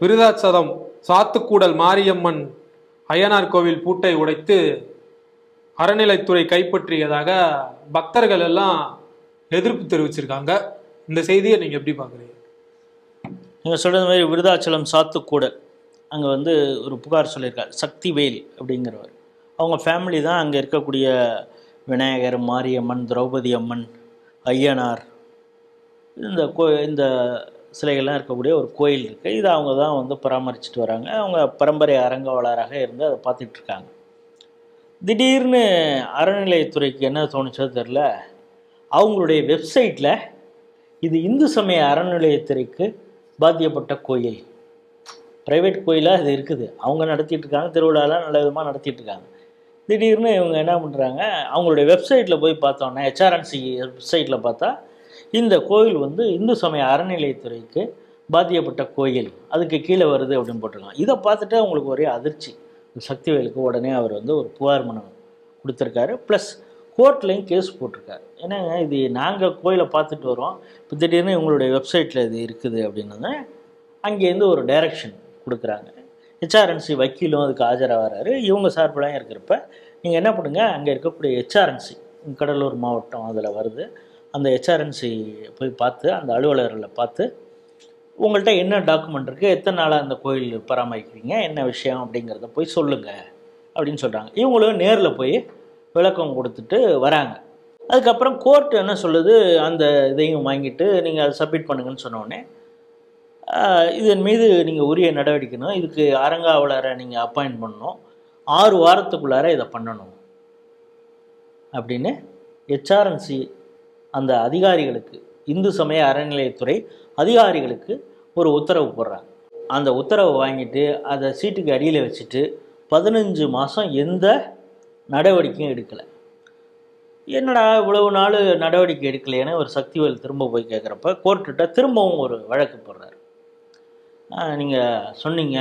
விருதாச்சலம் சாத்துக்கூடல் மாரியம்மன் அய்யனார் கோவில் பூட்டை உடைத்து அறநிலைத்துறை கைப்பற்றியதாக பக்தர்கள் எல்லாம் எதிர்ப்பு தெரிவிச்சிருக்காங்க. இந்த செய்தியை நீங்கள் எப்படி பார்க்குறீங்க? நீங்கள் சொல்கிறது மாதிரி விருதாச்சலம் சாத்துக்கூடல். அங்கே வந்து ஒரு புகார் சொல்லியிருக்கார். சக்திவேல் அப்படிங்கிறவர். அவங்க ஃபேமிலி தான் அங்கே இருக்கக்கூடிய விநாயகர் மாரியம்மன் திரௌபதி அம்மன் ஐயனார் இந்த கோ இந்த சிலைகள்லாம் இருக்கக்கூடிய ஒரு கோயில் இருக்குது இதை அவங்க தான் வந்து பராமரிச்சுட்டு வராங்க. அவங்க பரம்பரை அரங்கவாளராக இருந்து அதை பார்த்துட்ருக்காங்க. திடீர்னு அறநிலையத்துறைக்கு என்ன தோணுச்சோ தெரில அவங்களுடைய வெப்சைட்டில் இது இந்து சமய அறநிலையத்துறைக்கு பாத்தியப்பட்ட கோயில். ப்ரைவேட் கோயிலாக இது இருக்குது. அவங்க நடத்திட்டு இருக்காங்க திருவிழாலாம் நல்ல விதமாக நடத்திட்டு இருக்காங்க திடீர்னு இவங்க என்ன பண்ணுறாங்க அவங்களுடைய வெப்சைட்டில் போய் பார்த்தோன்னா ஹெச்ஆர்என்சி வெப்சைட்டில் பார்த்தா இந்த கோயில் வந்து இந்து சமய அறநிலையத்துறைக்கு பாத்தியப்பட்ட கோயில். அதுக்கு கீழே வருது அப்படின்னு போட்டிருக்காங்க. இதை பார்த்துட்டு அவங்களுக்கு ஒரே அதிர்ச்சி. சக்திவேலுக்கு உடனே அவர் வந்து ஒரு புகார் மனம் கொடுத்துருக்காரு. ப்ளஸ் கோர்ட்லேயும் கேஸ் போட்டிருக்காரு. ஏன்னாங்க இது நாங்கள் கோயிலை பார்த்துட்டு வரோம். இப்போ திடீர்னு இவங்களுடைய வெப்சைட்டில் இது இருக்குது அப்படின்னது அங்கேருந்து ஒரு டைரக்ஷன் கொடுக்குறாங்க. ஹெச்ஆர்என்சி வக்கீலும் அதுக்கு ஆஜராகிறாரு. இவங்க சார்பிலாம் இருக்கிறப்ப நீங்கள் என்ன பண்ணுங்கள் அங்கே இருக்கக்கூடிய ஹெச்ஆர்என்சி கடலூர் மாவட்டம் அதில் வருது. அந்த ஹெச்ஆர்என்சி போய் பார்த்து அந்த அலுவலர்களை பார்த்து உங்கள்கிட்ட என்ன டாக்குமெண்ட் இருக்குது எத்தனை நாளாக அந்த கோயில் பராமரிக்கிறீங்க? என்ன விஷயம்? அப்படிங்கிறத போய் சொல்லுங்கள் அப்படின்னு சொல்கிறாங்க இவங்களும் நேரில் போய் விளக்கம் கொடுத்துட்டு வராங்க. அதுக்கப்புறம் கோர்ட் என்ன சொல்லுது? அந்த இதையும் வாங்கிட்டு நீங்கள் அதை சப்மிட் பண்ணுங்கன்னு சொன்னோடனே இதன் மீது நீங்கள் உரிய நடவடிக்கணும். இதுக்கு அரங்காவலரை நீங்கள் அப்பாயிண்ட் பண்ணணும். ஆறு வாரத்துக்குள்ளார இதை பண்ணணும். அப்படின்னு ஹெச்ஆர்என்சி அந்த அதிகாரிகளுக்கு இந்து சமய அறநிலையத்துறை அதிகாரிகளுக்கு ஒரு உத்தரவு போடுறாங்க. அந்த உத்தரவை வாங்கிட்டு அதை சீட்டுக்கு அடியில் வச்சுட்டு பதினஞ்சு மாதம் எந்த நடவடிக்கையும் எடுக்கலை. என்னடா இவ்வளவு நாள் நடவடிக்கை எடுக்கலைன்னு ஒரு சக்திவேல் திரும்ப போய் கேட்குறப்ப கோர்ட்டுகிட்ட திரும்பவும் ஒரு வழக்கு போடுறாரு. நீங்கள் சொன்னீங்க.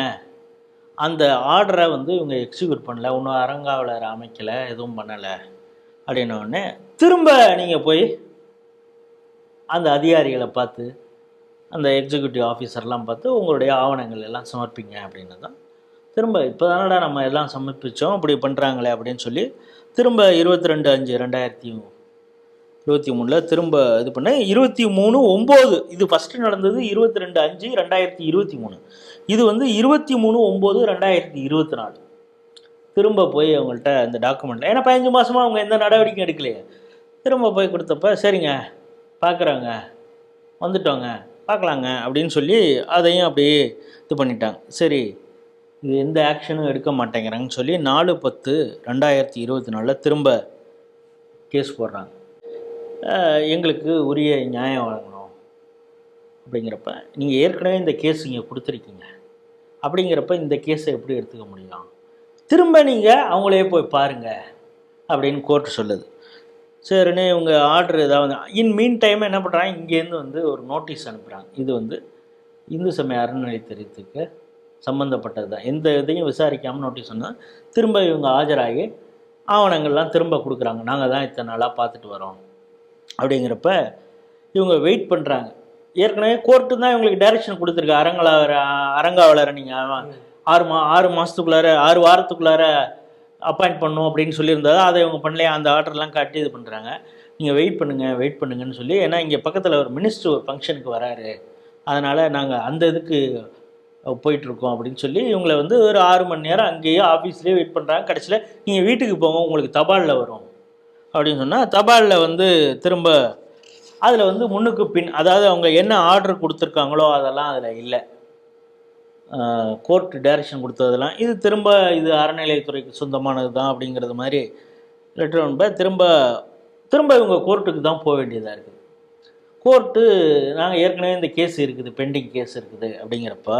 அந்த ஆர்டரை வந்து இவங்க எக்ஸிக்யூட் பண்ணல இன்னும் அரங்காவலர் அமைக்கலை எதுவும் பண்ணலை. அப்படின்ன உடனே திரும்ப நீங்கள் போய் அந்த அதிகாரிகளை பார்த்து அந்த எக்ஸிக்யூட்டிவ் ஆஃபீஸர்லாம் பார்த்து உங்களுடைய ஆவணங்கள் எல்லாம் சமர்ப்பிங்க அப்படின்னு தான் திரும்ப இப்போ தானடா நம்ம எல்லாம் சமர்ப்பித்தோம் இப்படி பண்ணுறாங்களே அப்படின்னு சொல்லி திரும்ப இருபத்தி ரெண்டு அஞ்சு ரெண்டாயிரத்தி இருபத்தி மூணில் திரும்ப இது பண்ண இருபத்தி மூணு ஒம்பது இது ஃபஸ்ட்டு நடந்தது இருபத்தி ரெண்டு அஞ்சு ரெண்டாயிரத்தி இருபத்தி மூணு. இது வந்து இருபத்தி மூணு ஒம்பது ரெண்டாயிரத்தி இருபத்தி நாலு. திரும்ப போய் அவங்கள்ட்ட அந்த டாக்குமெண்ட்டில் ஏன்னா பதினஞ்சு மாதமாக அவங்க எந்த நடவடிக்கையும் எடுக்கலையே. திரும்ப போய் கொடுத்தப்ப சரிங்க பார்க்குறாங்க வந்துட்டோங்க பார்க்கலாங்க அப்படின்னு சொல்லி அதையும் அப்படியே இது பண்ணிட்டாங்க. சரி இது எந்த ஆக்ஷனும் எடுக்க மாட்டேங்கிறாங்கன்னு சொல்லி நாலு பத்து ரெண்டாயிரத்தி இருபத்தி நாலில் திரும்ப கேஸ் போடுறாங்க. எங்களுக்கு உரிய நியாயம் வழங்கணும் அப்படிங்கிறப்ப நீங்கள் ஏற்கனவே இந்த கேஸ் இங்கே கொடுத்துருக்கீங்க. அப்படிங்கிறப்ப இந்த கேஸை எப்படி எடுத்துக்க முடியும்? திரும்ப நீங்கள் அவங்களே போய் பாருங்கள் அப்படின்னு கோர்ட் சொல்லுது. சரின்னு இவங்க ஆர்டர் ஏதாவது இன் மீன் டைம் என்ன பண்ணுறாங்க இங்கேருந்து வந்து ஒரு நோட்டீஸ் அனுப்புகிறாங்க இது வந்து இந்து சமய அறநிலையத்துறைக்கு சம்மந்தப்பட்டது தான் எந்த இதையும் விசாரிக்காமல் நோட்டீஸ் சொன்னால் திரும்ப இவங்க ஆஜராகி ஆவணங்கள்லாம் திரும்ப கொடுக்குறாங்க. நாங்கள் தான் இத்தனை நாளாக பார்த்துட்டு வரோம். அப்படிங்கிறப்ப இவங்க வெயிட் பண்ணுறாங்க ஏற்கனவே கோர்ட்டு தான் இவங்களுக்கு டைரக்ஷன் கொடுத்துருக்கு. அரங்காவலர் அரங்காவலரை நீங்கள் ஆறு மா ஆறு மாதத்துக்குள்ளார ஆறு வாரத்துக்குள்ளார அப்பாயிண்ட் பண்ணும் அப்படின்னு சொல்லியிருந்ததா அதை இவங்க பண்ணலையா அந்த ஆர்டர்லாம் காட்டி இது பண்ணுறாங்க நீங்கள் வெயிட் பண்ணுங்கள் வெயிட் பண்ணுங்கன்னு சொல்லி ஏன்னா இங்கே பக்கத்தில் ஒரு மினிஸ்டர் ஒரு ஃபங்க்ஷனுக்கு வராரு. அதனால் நாங்கள் அந்த இதுக்கு போயிட்டுருக்கோம் அப்படின்னு சொல்லி இவங்களை வந்து ஒரு ஆறு மணி நேரம் அங்கேயே ஆஃபீஸ்லேயே வெயிட் பண்ணுறாங்க கடைசியில் நீங்கள் வீட்டுக்கு போங்க உங்களுக்கு தபாலில் வரும். அப்படின்னு சொன்னால் தபாலில் வந்து திரும்ப அதில் வந்து முன்னுக்கு பின் அதாவது அவங்க என்ன ஆர்டர் கொடுத்துருக்காங்களோ அதெல்லாம் அதில் இல்லை. கோர்ட் டைரக்ஷன் கொடுத்ததெல்லாம் இது திரும்ப இது அறநிலையத்துறைக்கு சொந்தமானது தான் அப்படிங்கிறது மாதிரி லெட்டர் அனுப்ப திரும்ப திரும்ப இவங்க கோர்ட்டுக்கு தான் போக வேண்டியதாக இருக்குது. கோர்ட்டு நாங்கள் ஏற்கனவே இந்த கேஸ் இருக்குது பெண்டிங் கேஸ் இருக்குது அப்படிங்கிறப்ப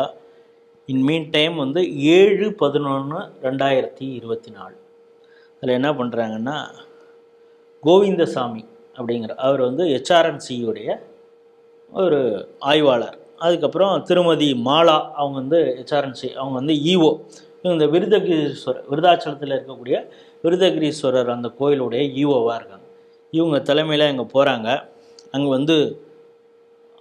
இன் மீன் டைம் வந்து ஏழு பதினொன்று ரெண்டாயிரத்தி இருபத்தி நாலு. அதில் என்ன பண்ணுறாங்கன்னா கோவிந்தசாமி அப்படிங்கிற அவர் வந்து ஹெச்ஆர்என்சியுடைய ஒரு ஆய்வாளர். அதுக்கப்புறம் திருமதி மாலா அவங்க வந்து ஹெச்ஆர்என்சி அவங்க வந்து ஈஓ இந்த விருதகிரீஸ்வரர் விருதாச்சலத்தில் இருக்கக்கூடிய விருதகிரீஸ்வரர் அந்த கோயிலுடைய e ஈஓவாக இருக்காங்க. இவங்க தலைமையில் அங்கே போகிறாங்க அங்கே வந்து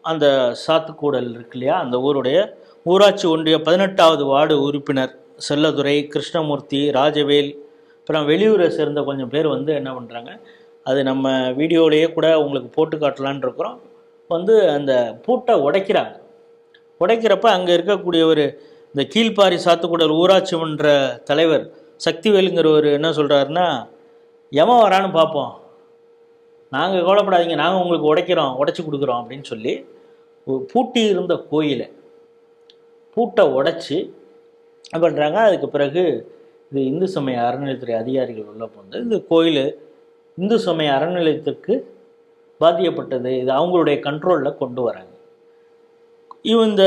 அந்த சாத்துக்கூடல் இருக்கு இல்லையா? அந்த ஊருடைய ஊராட்சி ஒன்றிய பதினெட்டாவது வார்டு உறுப்பினர் செல்லதுரை கிருஷ்ணமூர்த்தி ராஜவேல் அப்புறம் வெளியூரை சேர்ந்த கொஞ்சம் பேர் வந்து என்ன பண்ணுறாங்க அது நம்ம வீடியோலேயே கூட உங்களுக்கு போட்டு காட்டலான் இருக்கிறோம். வந்து அந்த பூட்டை உடைக்கிறாங்க. உடைக்கிறப்ப அங்கே இருக்கக்கூடிய ஒரு இந்த கீழ்ப்பாரி சாத்துக்குடல் ஊராட்சி மன்ற தலைவர் சக்திவேலுங்கிறவர் என்ன சொல்கிறாருன்னா எவன் வரான்னு பார்ப்போம் நாங்கள் கவலைப்படாதீங்க. நாங்கள் உங்களுக்கு உடைக்கிறோம். உடைச்சி கொடுக்குறோம். அப்படின்னு சொல்லி பூட்டி இருந்த கோயிலை பூட்டை உடைச்சி என்ன பண்ணுறாங்க அதுக்கு பிறகு இது இந்து சமய அறநிலையத்துறை அதிகாரிகள் உள்ள வந்து இந்த கோயில் இந்து சமய அறநிலையத்துக்கு பாதிக்கப்பட்டது இது அவங்களுடைய கண்ட்ரோலில் கொண்டு வராங்க. இவன் இந்த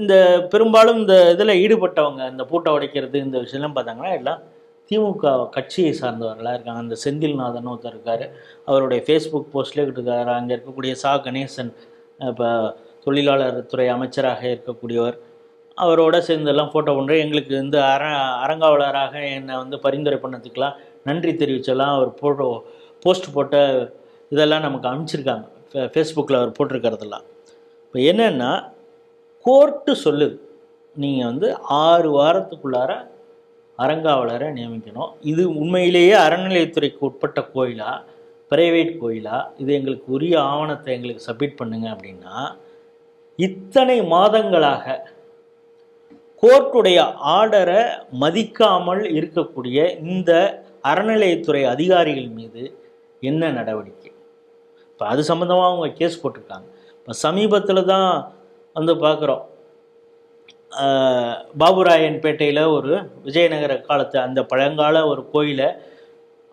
இந்த பெரும்பாலும் இந்த இதில் ஈடுபட்டவங்க இந்த பூட்டை உடைக்கிறது இந்த விஷயம்லாம் பார்த்தாங்கன்னா எல்லாம் திமுக கட்சியை சார்ந்தவர்களாக இருக்காங்க. அந்த செந்தில்நாதன் ஒருத்தர் இருக்கார். அவருடைய ஃபேஸ்புக் போஸ்ட்லேயே இருக்கார் அங்கே இருக்கக்கூடிய சா. கணேசன் இப்போ தொழிலாளர் துறை அமைச்சராக இருக்கக்கூடியவர். அவரோட சேர்ந்தெல்லாம் ஃபோட்டோ பண்ணுறேன் எங்களுக்கு வந்து அர அரங்காவலராக என்னை வந்து பரிந்துரை பண்ணதுக்கெலாம் நன்றி தெரிவிச்செல்லாம் அவர் ஃபோட்டோ போஸ்ட் போட்ட இதெல்லாம் நமக்கு அனுப்பிச்சிருக்காங்க ஃபே ஃபேஸ்புக்கில் அவர் போட்டிருக்கிறதெல்லாம். இப்போ என்னென்னா கோர்ட்டு சொல்லுது நீங்கள் வந்து ஆறு வாரத்துக்குள்ளார அறங்காவலரை நியமிக்கணும். இது உண்மையிலேயே அறநிலையத்துறைக்கு உட்பட்ட கோயிலா? பிரைவேட் கோயிலா? இது எங்களுக்கு உரிய ஆவணத்தை எங்களுக்கு சப்மிட் பண்ணுங்க அப்படின்னா இத்தனை மாதங்களாக கோர்ட்டுடைய ஆர்டரை மதிக்காமல் இருக்கக்கூடிய இந்த அறநிலையத்துறை அதிகாரிகள் மீது என்ன நடவடிக்கை? இப்போ அது சம்மந்தமாக அவங்க கேஸ் போட்டிருக்காங்க. இப்போ சமீபத்தில் தான் வந்து பார்க்குறோம். பாபுராயன் பேட்டையில் ஒரு விஜயநகர காலத்து அந்த பழங்கால ஒரு கோயிலை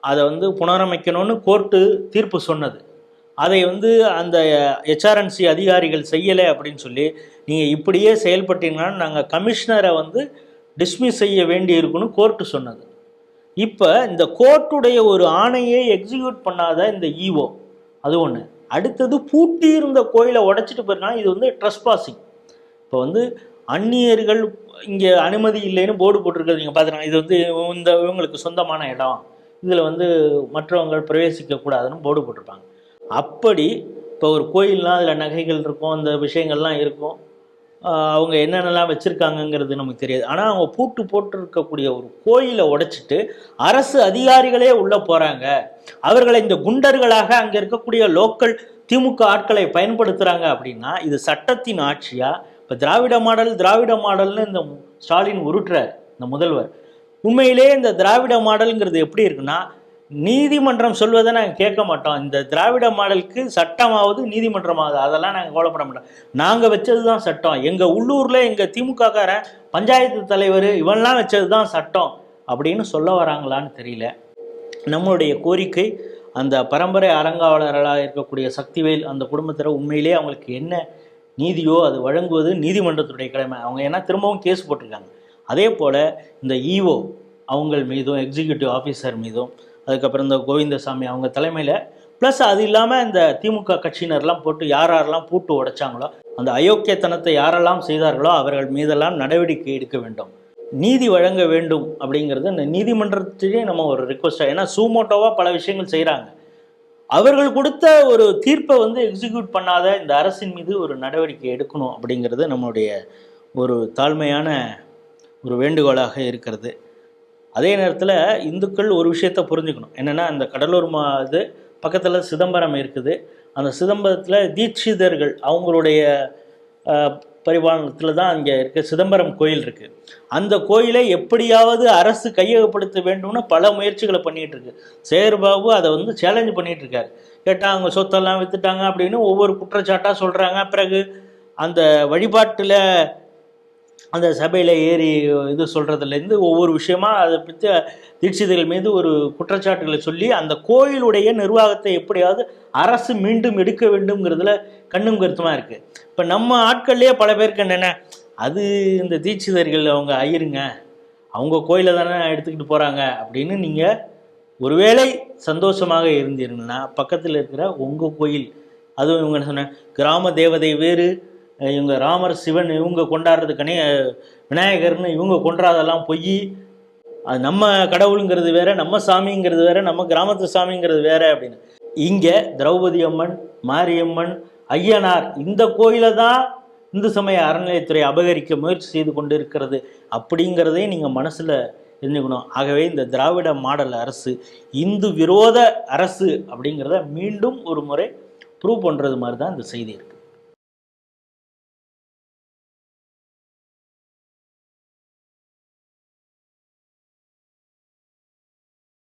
அதை வந்து புனரமைக்கணும்னு கோர்ட்டு தீர்ப்பு சொன்னது. அதை வந்து அந்த ஹெச்ஆர்என்சி அதிகாரிகள் செய்யலை அப்படின்னு சொல்லி நீங்கள் இப்படியே செயல்பட்டீங்கன்னா நாங்கள் கமிஷனரை வந்து டிஸ்மிஸ் செய்ய வேண்டி இருக்குன்னு கோர்ட்டு சொன்னது. இப்போ இந்த கோர்ட்டுடைய ஒரு ஆணையை எக்ஸிக்யூட் பண்ணாத இந்த ஈஓ அது ஒன்று அடுத்தது பூட்டி இருந்த கோயிலை உடைச்சிட்டு போயிருக்காங்க இது வந்து ட்ரெஸ்பாசிங் இப்போ வந்து அந்நியர்கள் இங்கே அனுமதி இல்லைன்னு போர்டு போட்டிருக்கிறது நீங்கள் பார்த்துருங்க இது வந்து இந்த இவங்களுக்கு சொந்தமான இடம். இதில் வந்து மற்றவங்க பிரவேசிக்கக்கூடாதுன்னு போர்டு போட்டிருப்பாங்க. அப்படி இப்போ ஒரு கோயில்னால் அதில் நகைகள் இருக்கும் அந்த விஷயங்கள்லாம் இருக்கும். அவங்க என்னென்னலாம் வச்சுருக்காங்கங்கிறது நமக்கு தெரியாது. ஆனால் அவங்க பூட்டு போட்டிருக்கக்கூடிய ஒரு கோயிலை உடைச்சிட்டு அரசு அதிகாரிகளே உள்ளே போகிறாங்க அவர்களை இந்த குண்டர்களாக அங்கே இருக்கக்கூடிய லோக்கல் திமுக ஆட்களை பயன்படுத்துகிறாங்க அப்படின்னா இது சட்டத்தின் ஆட்சியாக இப்போ திராவிட மாடல் திராவிட மாடல்னு இந்த ஸ்டாலின் உருட்டுறார் இந்த முதல்வர். உண்மையிலேயே இந்த திராவிட மாடலுங்கிறது எப்படி இருக்குன்னா நீதிமன்றம் சொல்வதை நாங்கள் கேட்க மாட்டோம். இந்த திராவிட மாடலுக்கு சட்டமாவது நீதிமன்றமாவது. அதெல்லாம் நாங்கள் கோலப்பட மாட்டோம். நாங்கள் வச்சது தான் சட்டம். எங்கள் உள்ளூரில் எங்கள் திமுககாரன் பஞ்சாயத்து தலைவர் இவன்லாம் வச்சது தான் சட்டம். அப்படின்னு சொல்ல வராங்களான்னு தெரியல. நம்மளுடைய கோரிக்கை அந்த பரம்பரை அறங்காவலர்களாக இருக்கக்கூடிய சக்திவேல் அந்த குடும்பத்தில் உண்மையிலே அவங்களுக்கு என்ன நீதியோ அது வழங்குவது நீதிமன்றத்துடைய கடமை. அவங்க ஏன்னா திரும்பவும் கேஸ் போட்டிருக்காங்க. அதே போல் இந்த ஈஓ அவங்கள் மீதும் எக்ஸிக்யூட்டிவ் ஆஃபீஸர் மீதும் அதுக்கப்புறம் இந்த கோவிந்தசாமி அவங்க தலைமையில் ப்ளஸ் அது இல்லாமல் இந்த திமுக கட்சியினர்லாம் போட்டு யார் யாரெல்லாம் பூட்டு உடைச்சாங்களோ அந்த அயோக்கியத்தனத்தை யாரெல்லாம் செய்தார்களோ அவர்கள் மீதெல்லாம் நடவடிக்கை எடுக்க வேண்டும். நீதி வழங்க வேண்டும் அப்படிங்கிறது இந்த நீதிமன்றத்திலேயே நம்ம ஒரு ரிக்வஸ்டாக ஏன்னா சூமோட்டோவாக பல விஷயங்கள் செய்கிறாங்க அவர்கள் கொடுத்த ஒரு தீர்ப்பை வந்து எக்ஸிக்யூட் பண்ணாத இந்த அரசின் மீது ஒரு நடவடிக்கை எடுக்கணும் அப்படிங்கிறது நம்மளுடைய ஒரு தாழ்மையான ஒரு வேண்டுகோளாக இருக்கிறது. அதே நேரத்தில் இந்துக்கள் ஒரு விஷயத்தை புரிஞ்சுக்கணும். என்னென்னா அந்த கடலூர் மா இது பக்கத்தில் சிதம்பரம் இருக்குது. அந்த சிதம்பரத்தில் தீட்சிதர்கள் அவங்களுடைய பரிபாலனத்தில் தான் அங்கே இருக்க. சிதம்பரம் கோயில் இருக்குது அந்த கோயிலை எப்படியாவது அரசு கையகப்படுத்த வேண்டும்னு பல முயற்சிகளை பண்ணிகிட்டு இருக்கு. சேகர்பாபு அதை வந்து சேலஞ்ச் பண்ணிகிட்டு இருக்காரு. கேட்டால் அவங்க சொத்தெல்லாம் விற்றுட்டாங்க அப்படின்னு ஒவ்வொரு குற்றச்சாட்டாக சொல்கிறாங்க பிறகு அந்த வழிபாட்டில் அந்த சபையில் ஏறி இது சொல்கிறதுலேருந்து ஒவ்வொரு விஷயமா அதை பற்றி தீட்சிதர்கள் மீது ஒரு குற்றச்சாட்டுகளை சொல்லி அந்த கோயிலுடைய நிர்வாகத்தை எப்படியாவது அரசு மீண்டும் எடுக்க வேண்டும்ங்கிறதுல கண்ணும் கருத்துமாக இருக்குது இப்போ நம்ம ஆட்கள்லேயே பல பேருக்கு என்னென்ன அது இந்த தீட்சிதர்கள் அவங்க ஐயருங்க அவங்க கோயிலை தானே எடுத்துக்கிட்டு போகிறாங்க அப்படின்னு நீங்கள் ஒருவேளை சந்தோஷமாக இருந்தீங்கன்னா பக்கத்தில் இருக்கிற உங்கள் கோயில் அதுவும் இவங்க என்ன சொன்னேன் கிராம தேவதை வேறு இவங்க ராமர் சிவன் இவங்க கொண்டாடுறது கனே விநாயகர்னு இவங்க கொண்டாடுறதெல்லாம் பொய். அது நம்ம கடவுளுங்கிறது வேற நம்ம சாமிங்கிறது வேற நம்ம கிராமத்து சாமிங்கிறது வேற அப்படின்னு. இங்கே திரௌபதி அம்மன் மாரியம்மன் ஐயனார் இந்த கோயிலை தான் இந்து சமய அறநிலையத்துறை அபகரிக்க முயற்சி செய்து கொண்டு இருக்கிறது அப்படிங்கிறதையும் நீங்கள் மனசில் தெரிஞ்சுக்கணும் ஆகவே இந்த திராவிட மாடல் அரசு இந்து விரோத அரசு அப்படிங்கிறத மீண்டும் ஒரு முறை ப்ரூவ் பண்ணுறது மாதிரி தான் இந்த செய்தி இருக்குது